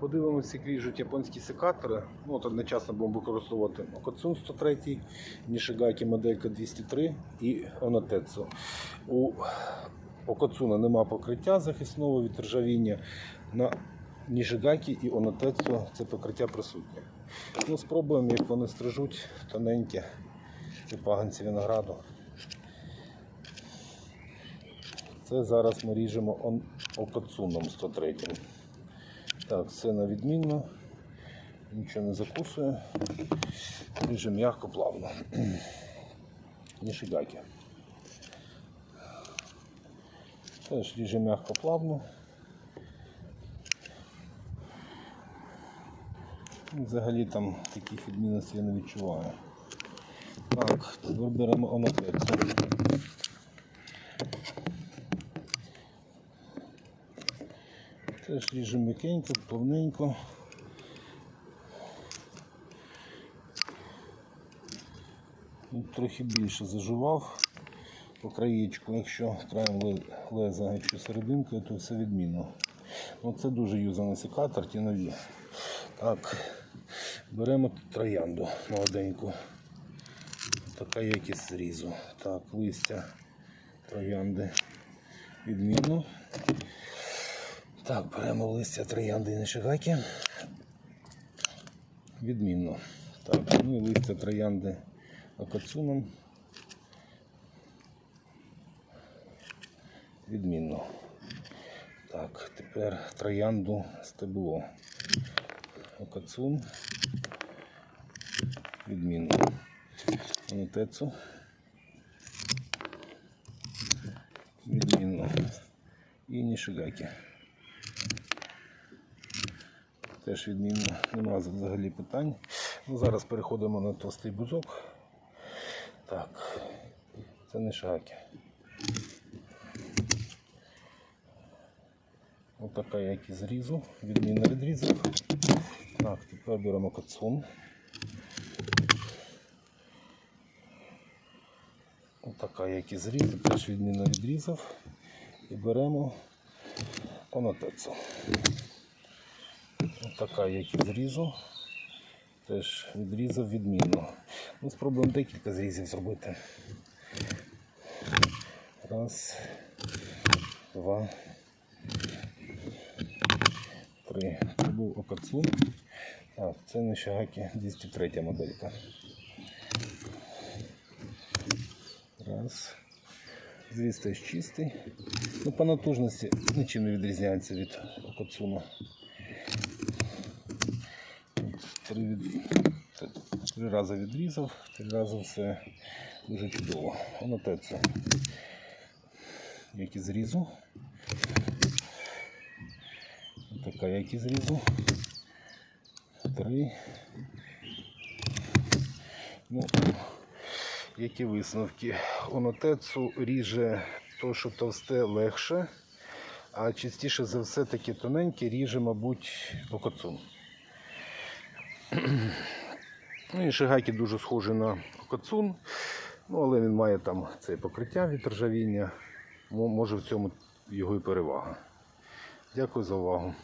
Подивимося, як ріжуть японські секатори. Ну, от одночасно будемо використовувати Окоцун 103, Нішигакі моделька 203 і Онотецу. У Окоцуна нема покриття захисного від ржавіння. На Нішигакі і Онотецу це покриття присутнє. Ну, спробуємо, як вони стрижуть тоненькі і паганці винограду. Це зараз ми ріжемо окоцуном 103. Так, все на відмінно. Нічого не закусує. Ріже м'яко, плавно. Нішигаки. Теж ріже м'яко плавно. Взагалі там таких відмінностей я не відчуваю. Так, тепер беремо. Теж ріжемо м'якенько, плавненько. Ну, Трохи більше зажував по краєчку, якщо краєм леза, якщо серединкою, то все відмінно. Ну, це дуже юзаний секатор, ті нові. Так, беремо троянду молоденьку. Така якість зрізу. Так, листя троянди відмінно. Так, беремо листя троянди і нешигаки. Відмінно. Так, ну і листя троянди акацуном. Відмінно. Так, тепер троянду стебло. Акацун. Відмінно. Анотецу. Відмінно. І нішигаки. Теж відмінно, нема взагалі питань. Ну, зараз переходимо на товстий бузок. Так, це не шаки. Ось така якість зрізу, відмінно відрізав. Так, тепер беремо кацун. Ось така якість зрізу, теж відмінно відрізав. І беремо конотецу. Така якість зрізу. Теж відрізав відмінно. Ну, спробуємо декілька зрізів зробити. Раз, два, три. Це був окацун. Так, це Нишагакі 203 моделька. Раз. Зріз теж чистий. Ну, по натужності нічим не відрізняється від окацуна. Три, від... три рази відрізав, три рази все дуже чудово. Воно те це. Як і зрізу. Така як і зрізу. Три. Ну, які висновки? Онотецу ріже то, що товсте легше, а частіше за все таке тоненьке ріже, мабуть, окоцун. Ну і шигаки дуже схожі на кокацун, ну, але він має там це покриття від ржавіння. Може в цьому його і перевага. Дякую за увагу.